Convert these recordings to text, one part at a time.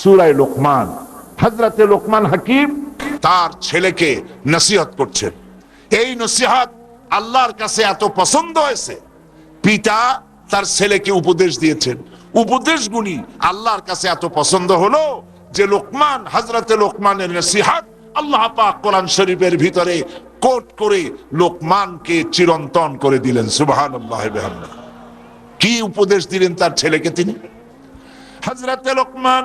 সুরায় লোকমান। হজরতে লোকমান হাকিম তার ছেলেকে নসিহত করছেন। এই নসিহত আল্লাহর কাছে এত পছন্দ হয়েছে। পিতা তার ছেলেকে উপদেশ দিয়েছেন। উপদেশগুলি আল্লাহর কাছে এত পছন্দ হলো যে লোকমান হজরতে লোকমানের নসিহাত আল্লাহ পাক কোরআন শরীফের ভিতরে কোট করে লোকমানকে চিরন্তন করে দিলেন। সুবাহান আল্লাহ কি উপদেশ দিলেন তার ছেলেকে তিনি? হজরতে লোকমান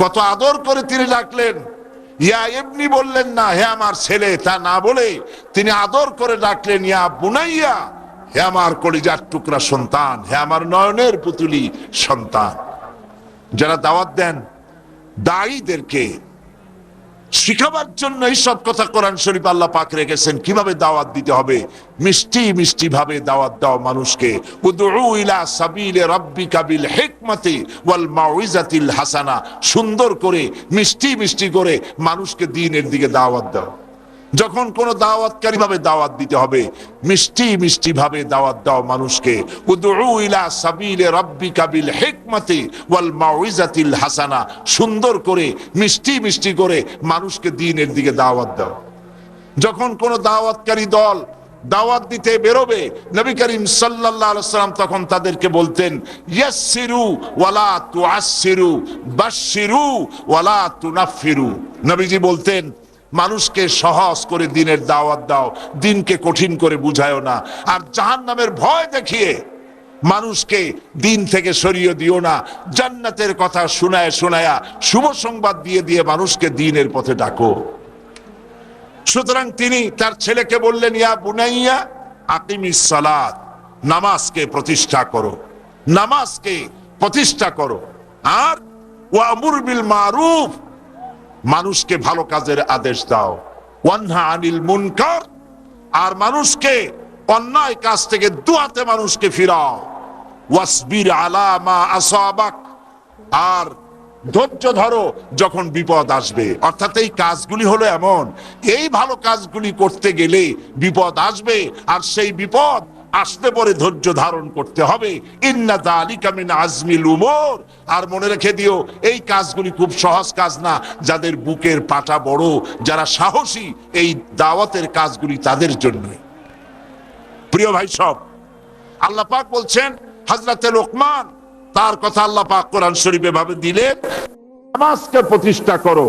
কত আদর করে তিনি ডাকলেন। ইয়া এমনি বললেন, না, হে আমার ছেলে। তা না বলে তিনি আদর করে ডাকলেন, ইয়া বুনাইয়া, হে আমার কলিজার টুকরা সন্তান, হে আমার নয়নের পুতুলি সন্তান। যারা দাওয়াত দেন দায়ীদেরকে শিখাবার জন্য এইসব কথা কোরআন শরীফ আল্লাহ পাক রেখেছেন। কীভাবে দাওয়াত দিতে হবে? মিষ্টি মিষ্টি ভাবে দাওয়াত দাও মানুষকে। উদউ ইলা সাবিলে রাব্বিকা বিল হিকমতি ওয়াল মাউইজাতিল হাসানা। সুন্দর করে, মিষ্টি মিষ্টি করে মানুষকে দ্বীনের দিকে দাওয়াত দাও। যখন কোন দাওয়াতকারী ভাবে দাওয়াত দিতে হবে, মিষ্টি মিষ্টি ভাবে দাওয়াত দাও মানুষকে। হাসানা। সুন্দর করে, মিষ্টি মিষ্টি করে মানুষকে দিনের দিকে দাওয়াত দাও। যখন কোন দাওয়াতকারী দল দাওয়াত দিতে বেরোবে, নবী করিম সাল্লাম তখন তাদেরকে বলতেন ওয়ালা ওয়ালা নবীজি বলতেন মানুষকে সহজ করে দিনের দাওয়াত দাও, দিনকে কঠিন করে বুঝায়ও না। আর জাহান্নামের ভয় দেখিয়ে মানুষকে দিন থেকে সরিয়ে দিও না। জান্নাতের কথা শোনায় শোনায়া শুভ সংবাদ দিয়ে দিয়ে মানুষকে দিনের পথে ডাকো। সুতরাং তিনি তার ছেলেকে বললেন, ইয়া বুনাইয়া আকিমিস সালাত, নামাজকে প্রতিষ্ঠা করো। নামাজকে প্রতিষ্ঠা করো। আর ওয়ামুর বিল মারুফ মানুষকে ভালো কাজের আদেশ দাও। আনিল মুনকার। আর মানুষকে অন্যায় কাজ থেকে দুয়াতে মানুষকে ফিরাও। ওয়াসবির আলা মা আসাবাক। আর ধৈর্য ধরো যখন বিপদ আসবে। অর্থাৎ এই কাজগুলি হলো এমন, এই ভালো কাজগুলি করতে গেলে বিপদ আসবে, আর সেই বিপদ আসতে পরে ধৈর্য ধারণ করতে হবে। আর মনে রেখে দিও, এই কাজগুলি খুব সহজ কাজ না। যাদের বুকের পাটা বড়, যারা সাহসী, এই দাওয়াতের কাজগুলি তাদের জন্য প্রিয় ভাই সব, আল্লাহ পাক বলছেন হাজরাতে লোকমান, তার কথা আল্লাহ পাক কোরআন শরীফে ভাবে দিলেন প্রতিষ্ঠা করো,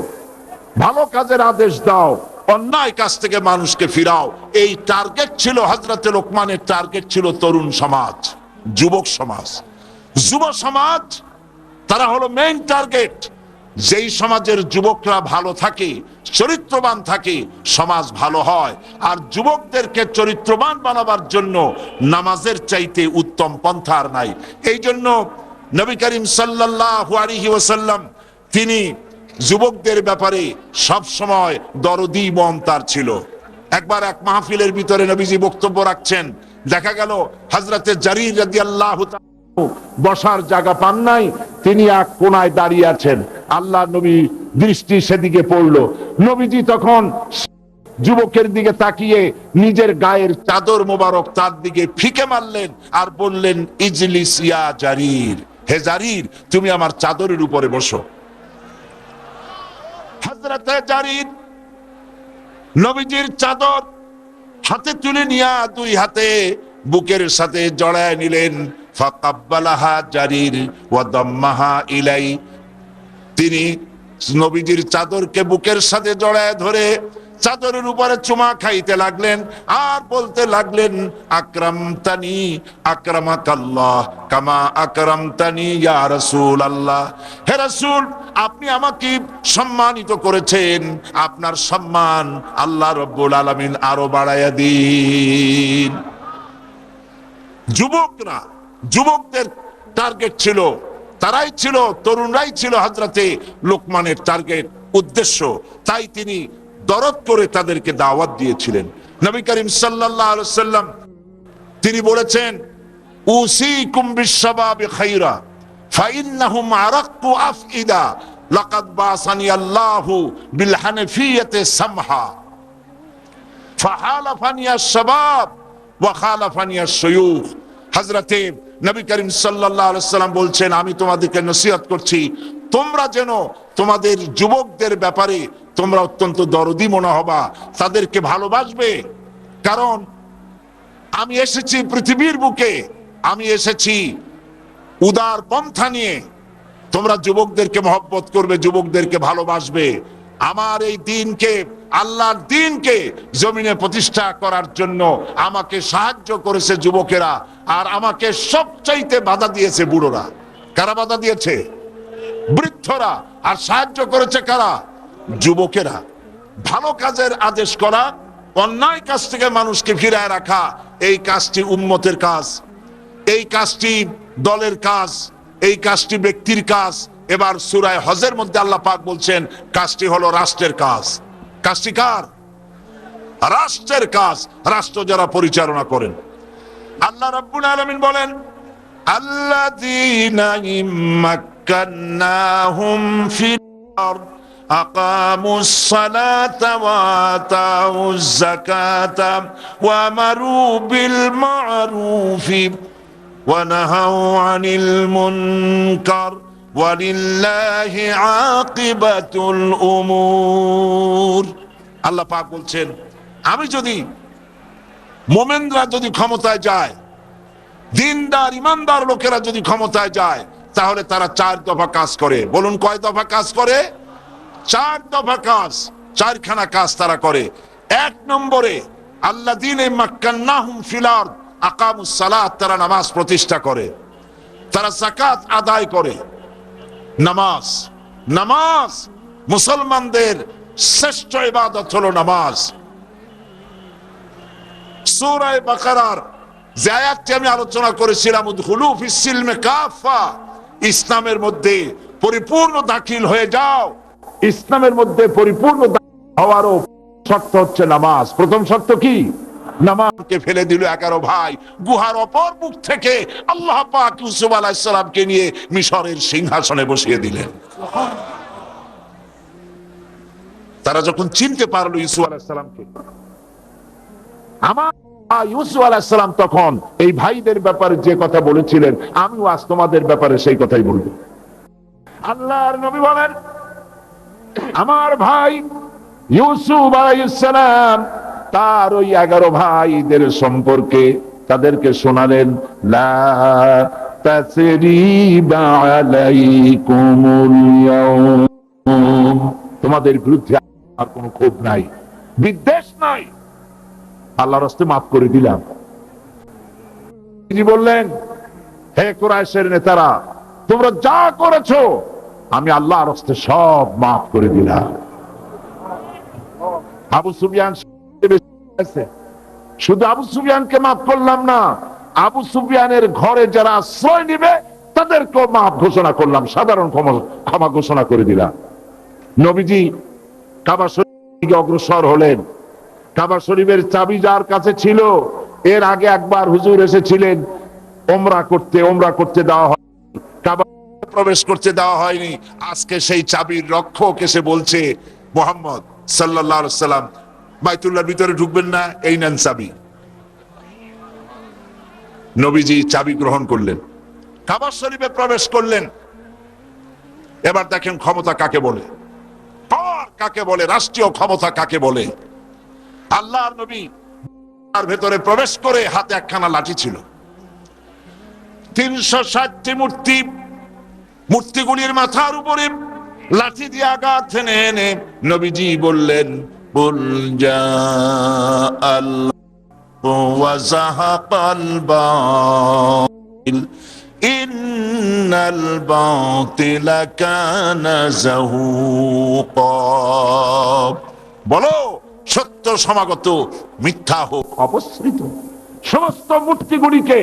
ভালো কাজের আদেশ দাও। অন্যায় কাছ থেকে মানুষকে ফিরাও। এই টার্গেট ছিল হজরতে লোকমানের টার্গেট ছিল তরুণ সমাজ, যুবক সমাজ। যুব সমাজ, তারা হলো মেইন টার্গেট যেই সমাজের যুবকরা ভালো থাকে, চরিত্রবান থাকে, সমাজ ভালো হয়। আর যুবকদেরকে চরিত্রবান বানাবার জন্য নামাজের চাইতে উত্তম পন্থা আর নাই। এই জন্য নবী করিম সাল্লাল্লাহু আলাইহি ওয়াসাল্লাম তিনি যুবকদের ব্যাপারে সব সময় দরদি মন তার ছিল। একবার এক মাহফিলের ভিতরে নবীজি বক্তব্য রাখছেন। দেখা গেল হজরতে জারির রাদিয়াল্লাহু তাআলা বসার জায়গা পান নাই, তিনি এক কোনায় দাঁড়িয়ে আছেন। আল্লাহ নবী দৃষ্টি সেদিকে পড়ল। নবীজি তখন যুবকের দিকে তাকিয়ে নিজের গায়ের চাদর মোবারক তার দিকে ফিকে মারলেন আর বললেন, ইজলিস ইয়া জারির। হে জারির, তুমি আমার চাদরের উপরে বসো। নবীজির চাদর হাতে তুলে নিয়া দুই হাতে বুকের সাথে জড়ায় নিলেন। ফাকাব্বালাহা জারির ইলাই। তিনি নবীজির চাদরকে বুকের সাথে জড়ায় ধরে চাদরের উপরে চুমা খাইতে লাগলেন, আর বলতে লাগলেন, আকরামতানি, আকরামাকাল্লাহ, কামা আকরামতানি ইয়া রাসূল আল্লাহ হে রাসূল, আপনি আমাকে সম্মানিত করেছেন, আপনার সম্মান আল্লাহ রব্বুল আলামিন আরও বাড়াইয়া দিন। যুবকরা, যুবকদের টার্গেট ছিল, তারাই ছিল, তরুণরাই ছিল হাজরাতে লোকমানের টার্গেট উদ্দেশ্য। তাই তিনি দরদ করে তাদেরকে দাওয়াত দিয়েছিলেন। নবী করিম আলাইহি সাল্লাম তিনি বলেছেন বিশ্ববাবে খাইরা, ফাইন্নাহুম আরাক্কু আফইদা, লাকাদ বাসানি আল্লাহু বিল হানাফিয়াতে সামহা। ফাহালাফানি ওয়া খালাফানি আশ-শুয়ুখ। হযরতে নবী করিম সাল্লাল্লাহু আলাইহি সাল্লাম বলছেন, আমি তোমাদেরকে নসিহত করছি, তোমরা যেন তোমাদের যুবকদের ব্যাপারে তোমরা অত্যন্ত দরদি মনে হবা তাদেরকে ভালোবাসবে। কারণ আমি এসেছি পৃথিবীর বুকে, আমি এসেছি উদার পন্থা নিয়ে। তোমরা যুবকদেরকে মহব্বত করবে, যুবকদেরকে ভালোবাসবে। আমার এই দিনকে, আল্লাহর দিনকে জমিনে প্রতিষ্ঠা করার জন্য আমাকে সাহায্য করেছে যুবকেরা, আর আমাকে সবচাইতে বাধা দিয়েছে বুড়োরা। কারা বাধা দিয়েছে? বৃদ্ধরা। আর সাহায্য করেছে কারা? যুবকেরা, ভালো কাজের আদেশ করা, অন্যায় কাজ থেকে মানুষকে ফিরায় রাখা, এই কাজটি উম্মতের কাজ, এই কাজটি দলের কাজ, এই কাজটি ব্যক্তির কাজ। এবার সুরায় হজের মধ্যে আল্লাহ পাক বলছেন, কাজটি হলো রাষ্ট্রের কাজ। কাজটি কার? রাষ্ট্রের কাজ। রাষ্ট্র যারা পরিচালনা করেন। আল্লাহ রাব্বুল আলামিন বলেন, আল্লাযীনা ইম্মাক্কান্নাহুম ফিল আরদ। أقاموا الصلاة وآتوا الزكاة وأمروا بالمعروف ونهوا عن المنكر ولله عاقبة الأمور আল্লাহ পাক বলছেন আমি যদি মোমেনরা যদি ক্ষমতায় যায় দিনদার ইমানদার লোকেরা যদি ক্ষমতায় যায় তাহলে তারা চার দফা কাজ করে বলুন কয় দফা কাজ করে চার দফা কাজ, চারখানা কাজ তারা করে। এক নম্বরে আল্লাহ দিন তারা নামাজ প্রতিষ্ঠা করে। তারা জাকাত আদায় করে। নামাজ নামাজ, মুসলমানদের শ্রেষ্ঠ ইবাদত হলো নামাজ। সূরায়ে বাকারার যে আমি আলোচনা করেছিলাম ইসলামের মধ্যে পরিপূর্ণ দাখিল হয়ে যাও। ইসলামের মধ্যে পরিপূর্ণ হওয়ারও শর্ত হচ্ছে নামাজ। প্রথম শর্ত কি? নামাজকে ফেলে দিল ভাই। গুহার অপর মুখ থেকে আল্লাহ পাক ইউসুফ নিয়ে মিশরের সিংহাসনে বসিয়ে দিলেন। তারা যখন চিনতে পারল ইউসুফ আলাইহিস আমার ইউসুফ তখন এই ভাইদের ব্যাপারে যে কথা বলেছিলেন, আমিও আজ তোমাদের ব্যাপারে সেই কথাই বলব। আল্লাহর নবী বলেন আমার ভাই ইউসুফ আলাইসালাম তার ওই এগারো ভাইদের সম্পর্কে তাদেরকে শোনালেন, লা তোমাদের বিরুদ্ধে আর কোনো ক্ষোভ নাই, বিদ্বেষ নাই। আল্লাহর হস্তে মাফ করে দিলাম। বললেন, হে কুরাইশের নেতারা, তোমরা যা করেছ আমি আল্লাহর হস্তে সব মাফ করে দিলাম। আবু সুবিয়ান শুধু আবু সুবিয়ানকে মাফ করলাম না, আবু সুবিয়ানের ঘরে যারা আশ্রয় নিবে, তাদেরকেও মাফ ঘোষণা করলাম। সাধারণ ক্ষমা ঘোষণা করে দিলাম। নবীজি কাবা শরীফে অগ্রসর হলেন। কাবা শরীফের চাবি যার কাছে ছিল, এর আগে একবার হুজুর এসেছিলেন, ওমরা করতে ওমরা করতে দেওয়া হয়। প্রবেশ করতে দেওয়া হয়নি। আজকে সেই চাবির রক্ষক এসে বলছে, মোহাম্মদ সাল্লাহ সাল্লাম বাইতুল্লাহর ভিতরে ঢুকবেন না, এই নেন চাবি। নবীজি চাবি গ্রহণ করলেন। কাবার শরীফে প্রবেশ করলেন। এবার দেখেন ক্ষমতা কাকে বলে? কাকে বলে? রাষ্ট্রীয় ক্ষমতা কাকে বলে? আল্লাহ নবী তার ভেতরে প্রবেশ করে হাতে একখানা লাঠি ছিল। তিনশো ষাটটি মূর্তি মূর্তিগুলির মাথার উপরে লাঠি দিয়ে আঘাত এনে এনে নবীজি বললেন, বল সত্য সমাগত, মিথ্যা হোক, অপসৃত। সমস্ত মূর্তিগুলিকে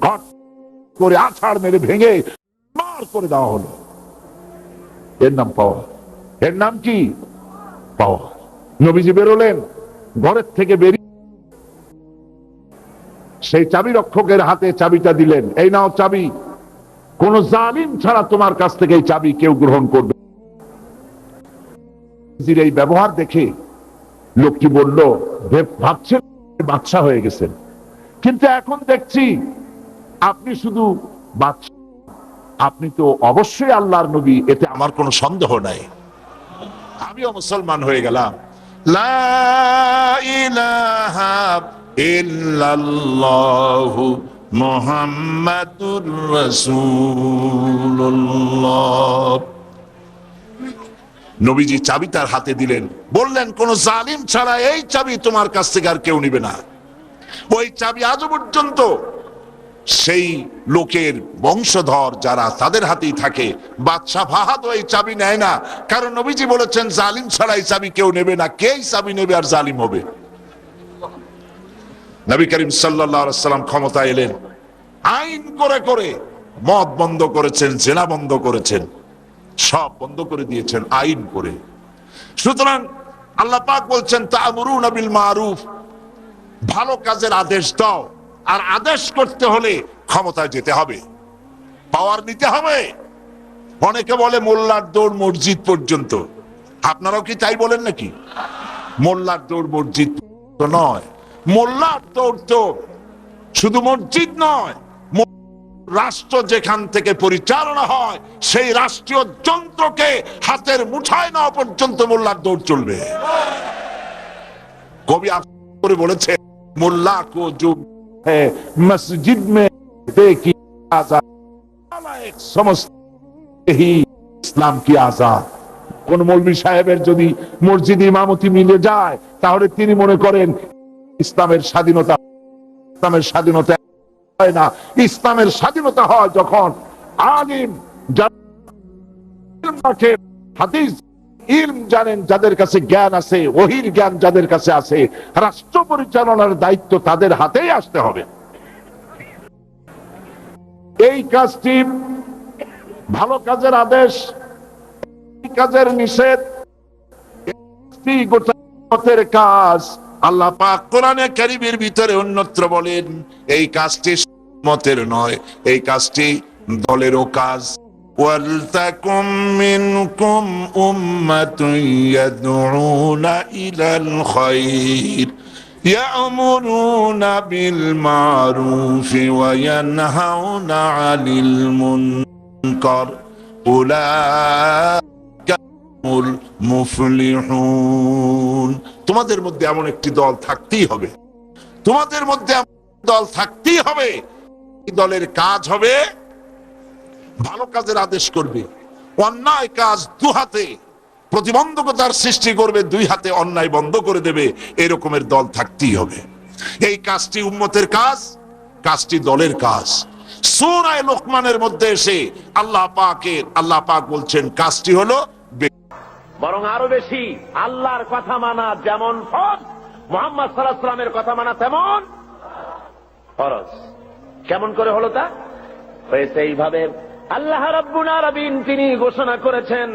ঘট করে আছাড় মেরে ভেঙে মা করে দেওয়া হলো। এর নাম পাওয়া। এর নাম কি? পাওয়া। নবীজি বেরোলেন, ঘরের থেকে বেরিয়ে সেই চাবি রক্ষকের হাতে চাবিটা দিলেন। এই নাও চাবি। কোন জালিম ছাড়া তোমার কাছ থেকে এই চাবি কেউ গ্রহণ করবে এই ব্যবহার দেখে লোকটি বলল ভাবছেন বাদশা হয়ে গেছেন। কিন্তু এখন দেখছি আপনি শুধু বাদশা আপনি তো অবশ্যই আল্লাহর নবী, এতে আমার কোনো সন্দেহ নাই। আমিও মুসলমান হয়ে গেলাম। নবীজি চাবি তার হাতে দিলেন। বললেন, কোন জালিম ছাড়া এই চাবি তোমার কাছ থেকে আর কেউ নিবে না। ওই চাবি আজও পর্যন্ত সেই লোকের বংশধর যারা তাদের হাতেই থাকে, বাদশাহ ফাহাদ ওই চাবি নেয় না। কারণ নবীজি বলেছেন, জালিম ছাড়া এই চাবি কেউ নেবে না কে চাবি নেবে আর জালিম হবে? নবী করিম সাল্লাম ক্ষমতা এলেন। আইন করে করে মদ বন্ধ করেছেন, জেনা বন্ধ করেছেন, সব বন্ধ করে দিয়েছেন, আইন করে। সুতরাং আল্লাহ পাক বলছেন, তা'মুরুন বিল মারুফ। ভালো কাজের আদেশ দাও। আর আদেশ করতে হলে ক্ষমতায় যেতে হবে। পাওয়ার নিতে হবে। অনেকে বলে মোল্লার দৌড় মসজিদ পর্যন্ত। আপনারাও কি তাই বলেন নাকি? মোল্লার দৌড় মসজিদ তো নয়। মোল্লার দৌড় তো শুধু মসজিদ নয়। রাষ্ট্র যেখান থেকে পরিচালনা হয়, সেই রাষ্ট্রীয় যন্ত্রকে হাতের মুঠায় নেওয়া পর্যন্ত মোল্লার দৌড় চলবে। কবি করে বলেছে মোল্লা কো जो है मस्जिद में देखी आजाद সমস্ত ही ইসলাম কি আজাদ কোন মৌলবী সাহেবের যদি মসজিদ ইমামতি মিলে যায় তাহলে তিনি মনে করেন ইসলামের স্বাধীনতা ইসলামের স্বাধীনতা হয় না ইসলামের স্বাধীনতা হয় যখন আলিম যারা ইলম রাখে, হাদিস ইলম জানেন যাদের কাছে জ্ঞান আছে ওহির জ্ঞান যাদের কাছে আছে, রাষ্ট্র পরিচালনার দায়িত্ব তাদের হাতেই আসতে হবে। এই কাজটি ভালো কাজের আদেশ কাজের নিষেধ কাজ। আল্লাহ পাক কোরআনে কারিমের ভিতরে অন্যত্র বলেন, এই কাজটি মতের নয়, এই কাজটি দলেরও কাজ। ولتكن منكم أمة يدعون إلى الخير يأمرون بالمعروف وينهون عن المنكر أولئك هم المفلحون তোমাদের মধ্যে এমন একটি দল থাকতেই হবে তোমাদের মধ্যে এমন দল থাকতেই হবে এই দলের কাজ হবে ভালো কাজের আদেশ করবে। অন্যায় কাজ দু হাতে। প্রতিবন্ধকতার সৃষ্টি করবে, দুই হাতে অন্যায় বন্ধ করে দেবে। এরকমের দল থাকতেই হবে। এই কাজটি উম্মতের কাজ, কাজটি দলের কাজ। সুরায় লোকমানের মধ্যে এসে আল্লাহ পাকের, আল্লাহ পাক বলছেন, কাজটি হলো বরং আরও বেশি, আল্লাহর কথা মানা যেমন ফরজ, মোহাম্মদ সাল্লাহামের কথা মানা তেমন ফরজ। কেমন করে হলো তা? হয়েছে এইভাবে আল্লাহ রব্বুল আলামিন তিনি ঘোষণা করেছেন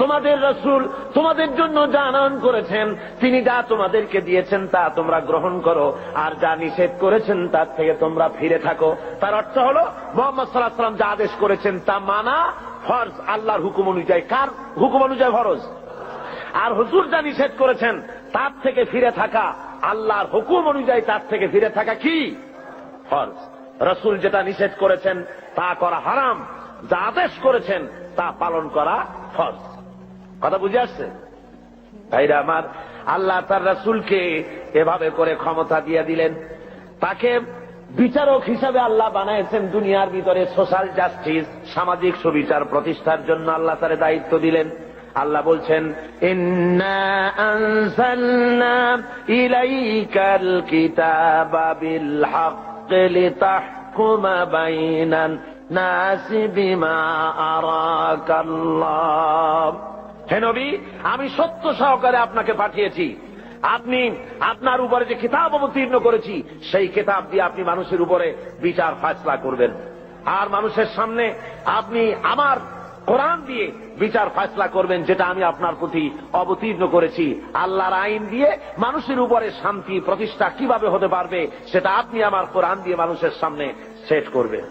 তোমাদের রসুল তোমাদের জন্য আনয়ন করেছেন, তিনি যা তোমাদেরকে দিয়েছেন তা তোমরা গ্রহণ করো, আর যা নিষেধ করেছেন তার থেকে তোমরা ফিরে থাকো। তার অর্থ হলো, মোহাম্মদ সাল্লাহ সাল্লাম যা আদেশ করেছেন তা মানা ফরজ আল্লাহর হুকুম অনুযায়ী। কার হুকুম অনুযায়ী ফরজ? আর হুজুর যা নিষেধ করেছেন, তার থেকে ফিরে থাকা, আল্লাহর হুকুম অনুযায়ী তার থেকে ফিরে থাকা কি? ফরজ। রসুল যেটা নিষেধ করেছেন, তা করা হারাম। যা আদেশ করেছেন, তা পালন করা ফরজ। কথা বুঝে আসছে? ভাইরা আমার, আল্লাহ তার রাসুলকে এভাবে করে ক্ষমতা দিয়ে দিলেন। তাকে বিচারক হিসাবে আল্লাহ বানাইছেন দুনিয়ার ভিতরে সোশ্যাল জাস্টিস সামাজিক সুবিচার প্রতিষ্ঠার জন্য আল্লাহ তার দায়িত্ব দিলেন। আল্লাহ বলছেন, ইন্না আনসালনা ইলাইকাল কিতাবা হক লিতাহকুমা বাইনান নাসি বিমা আরাকাল্লাহ। হে নবী, আমি সত্য সহকারে আপনাকে পাঠিয়েছি। আপনি আপনার উপরে যে কিতাব অবতীর্ণ করেছি, সেই কিতাব দিয়ে আপনি মানুষের উপরে বিচার ফাসলা করবেন। আর মানুষের সামনে আপনি আমার কোরআন দিয়ে বিচার ফাসলা করবেন, যেটা আমি আপনার প্রতি অবতীর্ণ করেছি। আল্লাহর আইন দিয়ে মানুষের উপরে শান্তি প্রতিষ্ঠা কীভাবে হতে পারবে, সেটা আপনি আমার কোরআন দিয়ে মানুষের সামনে সেট করবেন।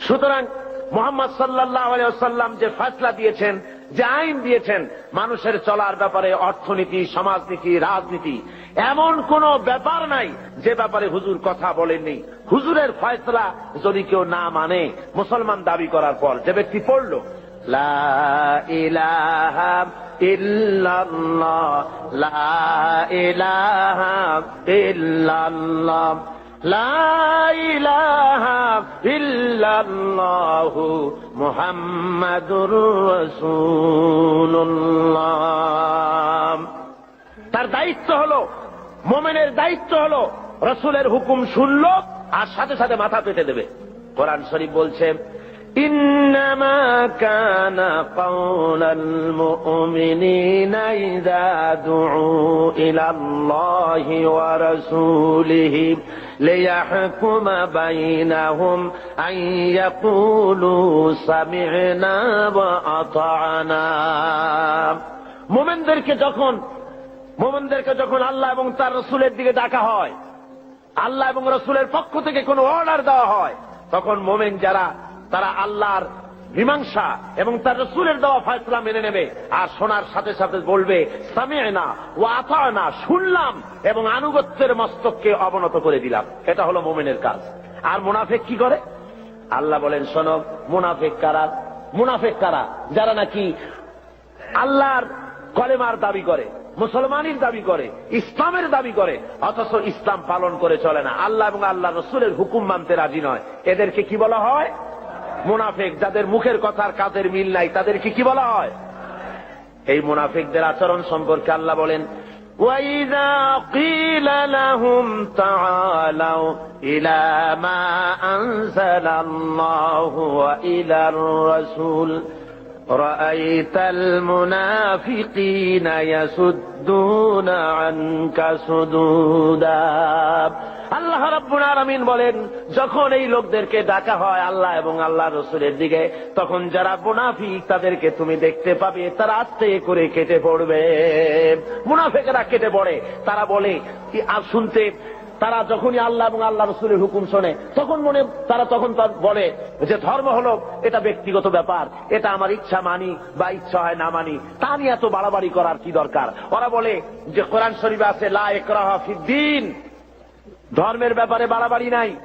সুতরাং মোহাম্মদ সাল্লাহ সাল্লাম যে ফয়সলা দিয়েছেন যে আইন দিয়েছেন মানুষের চলার ব্যাপারে অর্থনীতি, সমাজনীতি, রাজনীতি। এমন কোন ব্যাপার নাই যে ব্যাপারে হুজুর কথা বলেননি। হুজুরের ফয়সলা যদি কেউ না মানে মুসলমান দাবি করার পর যে ব্যক্তি পড়ল, লা ইলাহা তার দায়িত্ব হল, মোমেনের দায়িত্ব হল রসুলের হুকুম শুনল আর সাথে সাথে মাথা পেতে দেবে। কোরআন শরীফ বলছে إنما كان قول المؤمنين إذا دعوا إلى الله ورسوله ليحكم بينهم أن يقولوا سمعنا وأطعنا মোমেনদেরকে যখন মোমেনদেরকে যখন আল্লাহ এবং তার রসুলের দিকে ডাকা হয় আল্লাহ এবং রসুলের পক্ষ থেকে কোনো অর্ডার দেওয়া হয় তখন মোমেন যারা তারা আল্লাহর মীমাংসা এবং তার রসুলের দেওয়া ফয়সলা মেনে নেবে। আর শোনার সাথে সাথে বলবে না ও আতায় না শুনলাম এবং আনুগত্যের মস্তককে অবনত করে দিলাম। এটা হলো মোমেনের কাজ। আর মুনাফেক কি করে? আল্লাহ বলেন, শোনো, মুনাফেক কারা? মুনাফেক কারা? যারা নাকি আল্লাহর কলেমার দাবি করে, মুসলমানের দাবি করে, ইসলামের দাবি করে, অথচ ইসলাম পালন করে চলে না। আল্লাহ এবং আল্লাহ রসুলের হুকুম মানতে রাজি নয়। এদেরকে কি বলা হয়? মুনাফেক যাদের মুখের কথার কাজের মিল নাই তাদেরকে কি বলা হয় এই মুনাফিকদের আচরণ সম্পর্কে আল্লাহ বলেন وَإِذَا قِيلَ لَهُمْ تَعَالَوْا إِلَى مَا أَنزَلَ اللَّهُ وَإِلَى الرَّسُولِ رأيت المنافقين يسدون عنك سدودا আল্লাহ রাব্বুল আলামিন বলেন, যখন এই লোকদেরকে ডাকা হয় আল্লাহ এবং আল্লাহ রসুলের দিকে, তখন যারা মুনাফিক তাদেরকে তুমি দেখতে পাবে, তারা আস্তে করে কেটে পড়বে। মুনাফেকেরা কেটে পড়ে। তারা বলে, কি আর শুনতে? তারা যখনই আল্লাহ এবং আল্লাহ রসুলের হুকুম শোনে, তখন মনে, তারা তখন বলে যে, ধর্ম হলো, এটা ব্যক্তিগত ব্যাপার, এটা আমার ইচ্ছা মানি বা ইচ্ছা হয় না মানি, তা নিয়ে এত বাড়াবাড়ি করার কি দরকার? ওরা বলে যে, কোরআন শরীফে আছে, লা একরাহা ফিদ্দিন ধর্মের ব্যাপারে বাড়াবাড়ি নাই।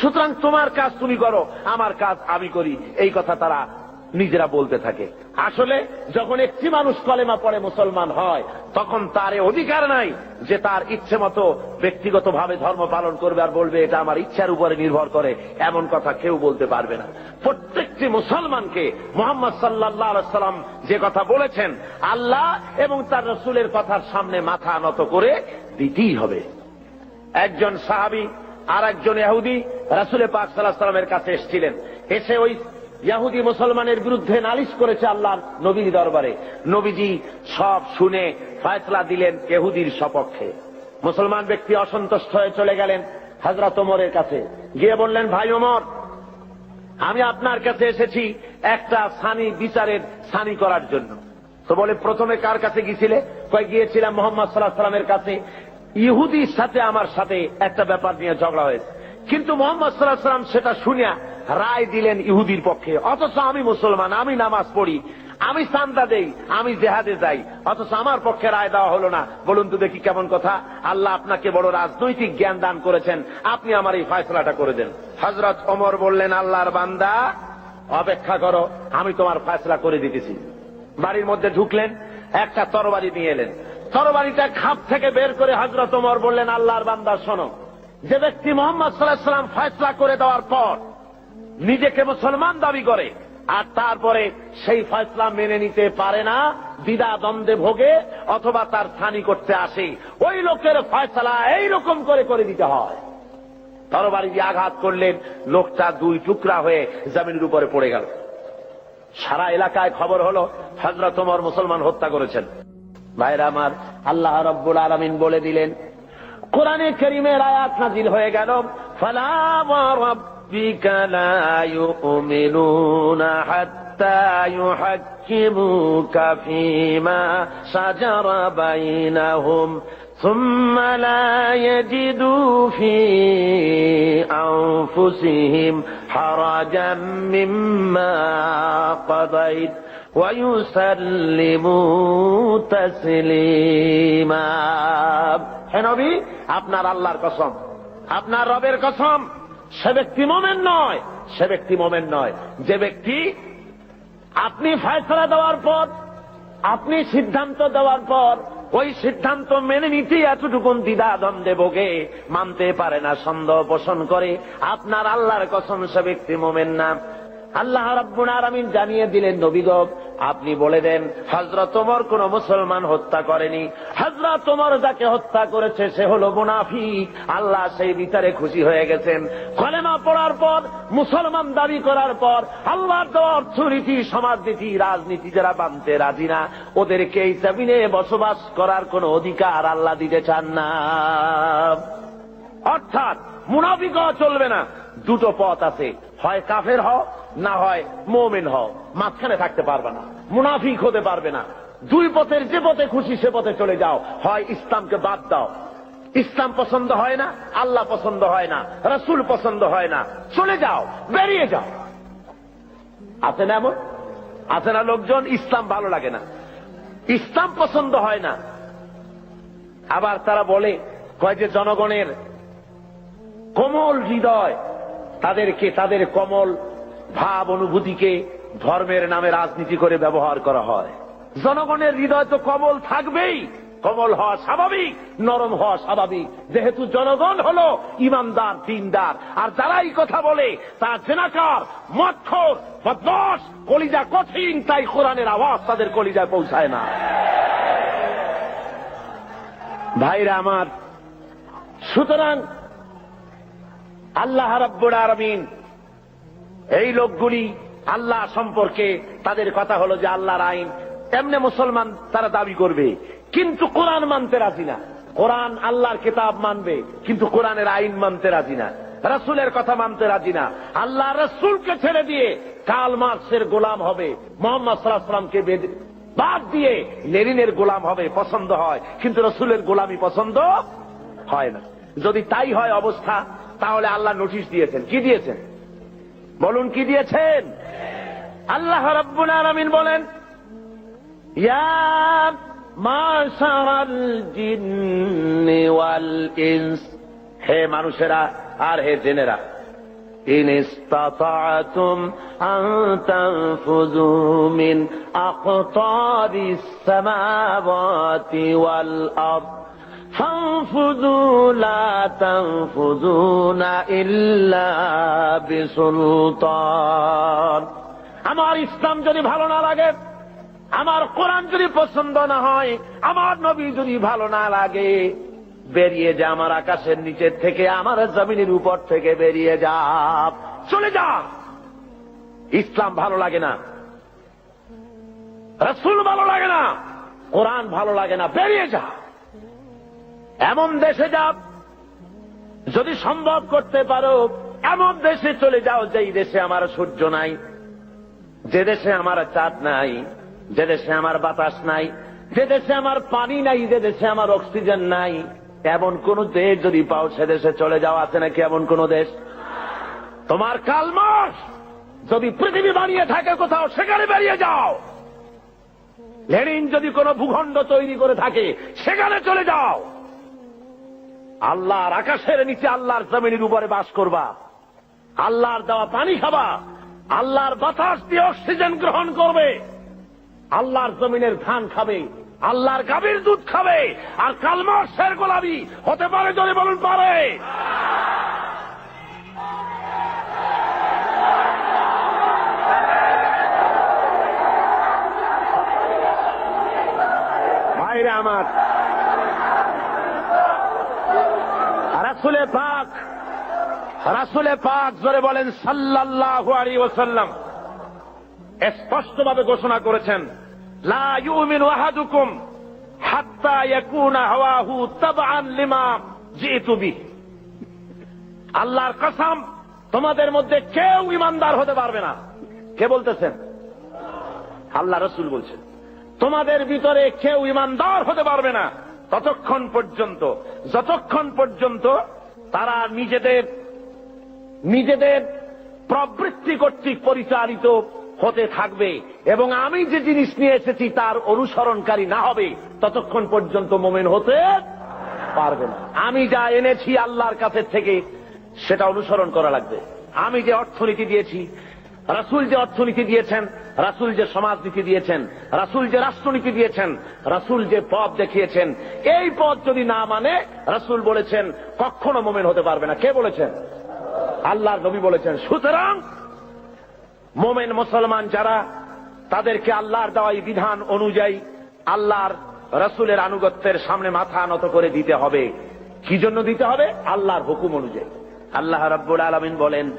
সুতরাং তোমার কাজ তুমি করো, আমার কাজ আমি করি। এই কথা তারা নিজেরা বলতে থাকে। আসলে যখন একটি মানুষ কলেমা পড়ে মুসলমান হয়, তখন তার অধিকার নাই যে তার ইচ্ছে মতো ব্যক্তিগত ভাবে ধর্ম পালন করবে আর বলবে, এটা আমার ইচ্ছার উপরে নির্ভর করে। এমন কথা কেউ বলতে পারবে না। প্রত্যেকটি মুসলমানকে মোহাম্মদ সাল্লাহ সাল্লাম যে কথা বলেছেন, আল্লাহ এবং তার রসুলের কথার সামনে মাথা নত করে দিতেই হবে। একজন সাহাবি আর একজন ইহুদি রাসুলে পাক সাল্লাহ সাল্লামের কাছে এসেছিলেন। এসে ওই ইয়াহুদি মুসলমানের বিরুদ্ধে নালিশ করেছে আল্লাহর নবীর দরবারে। নবীজি সব শুনে ফয়সলা দিলেন ইহুদির সপক্ষে। মুসলমান ব্যক্তি অসন্তুষ্ট হয়ে চলে গেলেন হজরত ওমরের কাছে। গিয়ে বললেন, ভাই ওমর, আমি আপনার কাছে এসেছি একটা সানি বিচারের সানি করার জন্য। তো বলে, প্রথমে কার কাছে গিয়েছিলে? কয়, গিয়েছিলাম মোহাম্মদ সাল্লাহ সাল্লামের কাছে। ইহুদির সাথে আমার সাথে একটা ব্যাপার নিয়ে ঝগড়া হয়েছে। কিন্তু মোহাম্মদ সাল্লাহ সাল্লাম সেটা শুনিয়া রায় দিলেন ইহুদির পক্ষে। অথচ আমি মুসলমান, আমি নামাজ পড়ি, আমি চান্দা দেই, আমি জেহাদে যাই। অথচ আমার পক্ষে রায় দেওয়া হলো না। বলুন তো দেখি কেমন কথা। আল্লাহ আপনাকে বড় রাজনৈতিক জ্ঞান দান করেছেন। আপনি আমার এই ফয়সলাটা করে দেন। হজরত অমর বললেন, আল্লাহর বান্দা, অপেক্ষা করো, আমি তোমার ফয়সলা করে দিতেছি। বাড়ির মধ্যে ঢুকলেন, একটা তরবারি নিয়ে এলেন। তরবারিটা খাপ থেকে বের করে হজরত ওমর বললেন, আল্লাহর বান্দা, শোনো। যে ব্যক্তি মোহাম্মদ সাল্লাহ সাল্লাম ফয়সলা করে দেওয়ার পর নিজেকে মুসলমান দাবি করে, আর তারপরে সেই ফয়সলা মেনে নিতে পারে না দ্বিধা দ্বন্দ্বে ভোগে অথবা তার স্থানি করতে আসে, ওই লোকের ফয়সলা এইরকম করে করে দিতে হয়। তরবারি দিয়ে আঘাত করলেন, লোকটা দুই টুকরা হয়ে জমিনের উপরে পড়ে গেল। সারা এলাকায় খবর হলো হজরত তোমার মুসলমান হত্যা করেছেন। ভাইরা আমার আল্লাহ রব্বুল আলমিন বলে দিলেন কোরআনে করিমের আয়াত নাজিল হয়ে গেল ফালা ربك لا يؤمنون حتى يحكموك فيما شجر بينهم ثم لا يجدوا في أنفسهم حرجا مما قضيت ويسلموا تسليما হে নবী, আপনার আল্লাহর কসম, আপনার রবের কসম, সে ব্যক্তি মোমেন নয়, সে ব্যক্তি মোমেন নয়। যে ব্যক্তি আপনি ফয়সলা দেওয়ার পর, আপনি সিদ্ধান্ত দেওয়ার পর, ওই সিদ্ধান্ত মেনে নিতেই এতটুকুন দ্বিধা দ্বন্দ্বে ভোগে, মানতে পারে না, সন্দেহ পোষণ করে। আপনার আল্লাহর কসম, সে ব্যক্তি মোমেন না। আল্লাহ রাব্বুল আলামিন জানিয়ে দিলেন নবীগ আপনি বলে দেন হজরত তোমার কোন মুসলমান হত্যা করেনি। হজরত তোমার যাকে হত্যা করেছে, সে হলো মুনাফিক। আল্লাহ সেই বিচারে খুশি হয়ে গেছেন। কলেমা পড়ার পর, মুসলমান দাবি করার পর, আল্লাহর দেওয়া অর্থনীতি, সমাজনীতি, রাজনীতি যারা মানতে রাজি না, ওদেরকে এই জমিনে বসবাস করার কোন অধিকার আল্লাহ দিতে চান না। অর্থাৎ মুনাফিক হওয়া চলবে না। দুটো পথ আছে। হয় কাফের হও, না হয় মোমেন হও। মাঝখানে থাকতে পারবে না, মুনাফিক হতে পারবে না। দুই পথের যে পথে খুশি, সে পথে চলে যাও। হয় ইসলামকে বাদ দাও। ইসলাম পছন্দ হয় না, আল্লাহ পছন্দ হয় না, রসুল পছন্দ হয় না। চলে যাও, বেরিয়ে যাও। আছে না এমন? আছে না লোকজন? ইসলাম ভালো লাগে না। ইসলাম পছন্দ হয় না। আবার তারা বলে, কয় যে জনগণের কোমল হৃদয় তাদেরকে তাদের কমল, ভাব অনুভূতিকে ধর্মের নামে রাজনীতি করে ব্যবহার করা হয়। জনগণের হৃদয় তো কমল থাকবেই। কমল হওয়া স্বাভাবিক, নরম হওয়া স্বাভাবিক। যেহেতু জনগণ হলো ইমানদার, দিনদার, আর যারাই কথা বলে তা জেনাকার মক্ষর বদমাস কলিজা কঠিন, তাই কোরআনের আওয়াজ তাদের কলিজায় পৌঁছায় না। ভাইরা আমার, সুতরাং আল্লাহ রাব্বুল আলামিন। এই লোকগুলি আল্লাহ সম্পর্কে তাদের কথা হলো যে আল্লাহর আইন। এমনি মুসলমান তারা দাবি করবে, কিন্তু কোরআন মানতে রাজি না। কোরআন আল্লাহর কিতাব মানবে, কিন্তু কোরআনের আইন মানতে রাজি না। রসুলের কথা মানতে রাজি না। আল্লাহ রসুলকে ছেড়ে দিয়ে কাল মার্কসের গোলাম হবে। মোহাম্মদ সাল্লাহামকে বাদ দিয়ে লেনিনের গোলাম হবে, পছন্দ হয়। কিন্তু রসুলের গোলামি পছন্দ হয় না। যদি তাই হয় অবস্থা তাহলে আল্লাহ নোটিশ দিয়েছেন কি দিয়েছেন বলুন কি দিয়েছেন আল্লাহ রব্বুল আলমিন বলেন ইয়া মাশারাল জিন্নি ওয়াল ইনস হে মানুষেরা আর হে জেনেরা إن استطعتم أن تنفذوا من أقطار السماوات والأرض فانفذوا لا تنفذون إلا بسلطان আমার ইসলাম যদি ভালো না লাগে আমার কোরআন যদি পছন্দ না হয় আমার নবী যদি ভালো না লাগে বেরিয়ে যা আমার আকাশের নিচের থেকে আমার জমিনের উপর থেকে বেরিয়ে যা চলে যা ইসলাম ভালো লাগে না রসুল ভালো লাগে না কোরআন ভালো লাগে না বেরিয়ে যা এমন দেশে যা যদি সম্ভব করতে পারো, এমন দেশে চলে যাও যেই দেশে আমার সূর্য নাই, যে দেশে আমার চাঁদ নাই, যে দেশে আমার বাতাস নাই, যে দেশে আমার পানি নাই, যে দেশে আমার অক্সিজেন নাই। এমন কোন দেশ যদি পাও, সে দেশে চলে যাওয়া আছে নাকি এমন কোন দেশ? তোমার কালমাস যদি পৃথিবী বানিয়ে থাকে কোথাও, সেখানে বেরিয়ে যাও। লেনিন যদি কোনো ভূখণ্ড তৈরি করে থাকে, সেখানে চলে যাও। আল্লাহর আকাশের নিচে আল্লাহর জমিনের উপরে বাস করবা। আল্লাহর দেওয়া পানি খাবা। আল্লাহর বাতাস দিয়ে অক্সিজেন গ্রহণ করবে। আল্লাহর জমিনের ধান খাবে। আল্লাহর গাভীর দুধ খাবে। আর কালমার শের গোলাবি হতে পারে যদি বলুন পারে। ভাইরা আমার রাসুলে পাক রাসুলে পাক জোরে বলেন সাল্লাল্লাহু আলাইহি ওয়াসাল্লাম। স্পষ্টভাবে ঘোষণা করেছেন, লা আল্লাহর কসম, তোমাদের মধ্যে কেউ ইমানদার হতে পারবে না। কে বলতেছেন? আল্লাহ রসুল বলছেন, তোমাদের ভিতরে কেউ ইমানদার হতে পারবে না। ততক্ষণ পর্যন্ত, যতক্ষণ পর্যন্ত তারা নিজেদের নিজেদের প্রবৃত্তি কর্তৃক পরিচালিত হতে থাকবে এবং আমি যে জিনিস নিয়ে এসেছি তার অনুসরণকারী না হবে, ততক্ষণ পর্যন্ত মোমেন হতে পারবে না। আমি যা এনেছি আল্লাহর কাছে থেকে, সেটা অনুসরণ করা লাগবে। আমি যে অর্থনীতি দিয়েছি রাসুল যে অর্থনীতি দিয়েছেন, রাসুল যে সমাজনীতি দিয়েছেন, রাসুল যে রাষ্ট্রনীতি দিয়েছেন, রাসুল যে পথ দেখিয়েছেন, এই পথ যদি না মানে রাসুল বলেছেন, কখনো মোমেন হতে পারবে না। কে বলেছেন? আল্লাহর নবী বলেছেন। সুতরাং, মোমেন মুসলমান যারা, তাদেরকে আল্লাহর দেওয়াই বিধান অনুযায়ী আল্লাহর রসুলের আনুগত্যের সামনে মাথা নত করে দিতে হবে। কি জন্য দিতে হবে? আল্লাহর হুকুম অনুযায়ী। আল্লাহ রাব্বুল আলামিন বলেন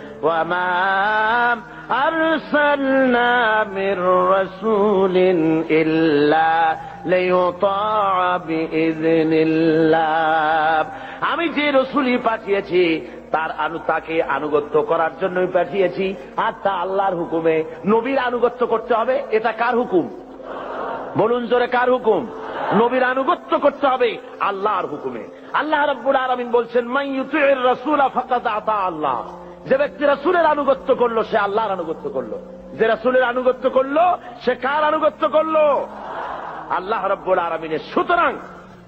ওয়ামা আরসালনা মির রাসূলিন ইল্লা লিয়ুতাআ বিইذنিল্লাহ আমি যে রসুলই পাঠিয়েছি, তার আনু তাকে আনুগত্য করার জন্যই পাঠিয়েছি। আর তা আল্লাহর হুকুমে নবীর আনুগত্য করতে হবে, এটা কার হুকুম? বলুন জোরে, কার হুকুম? নবীর আনুগত্য করতে হবে আল্লাহর হুকুমে। আল্লাহ রব্বুল আলমিন বলছেন মাইয়ুতির রাসূলা ফাকাদ আতা আল্লাহ। যে ব্যক্তি রাসূলের আনুগত্য করল, সে আল্লাহর আনুগত্য করল। যে রাসূলের আনুগত্য করল, সে কার আনুগত্য করল? আল্লাহ রব্বুল আলমিনের। সুতরাং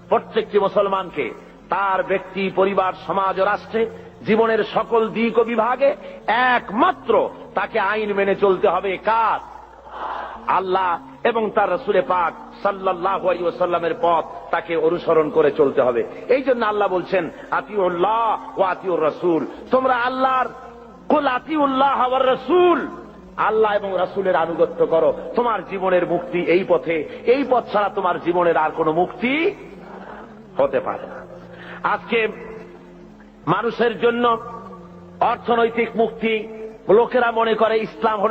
প্রত্যেকটি মুসলমানকে, তার ব্যক্তি, পরিবার, সমাজ ও রাষ্ট্রে, জীবনের সকল দিক ও বিভাগে একমাত্র তাকে আইন মেনে চলতে হবে কার? আল্লাহ এবং তার রসুলে পাক সাল্লাহ সাল্লামের পথ তাকে অনুসরণ করে চলতে হবে। এই জন্য আল্লাহ বলছেন, আতিউল্লাহ ও আতিউর রসুল। তোমরা আল্লাহর, কুল আতিউল্লাহ আবার রসুল। আল্লাহ এবং রাসুলের আনুগত্য করো। তোমার জীবনের মুক্তি এই পথে। এই পথ ছাড়া তোমার জীবনের আর কোনো মুক্তি হতে পারে না। আজকে মানুষের জন্য অর্থনৈতিক মুক্তি, লোকেরা মনে করে ইসলাম হলো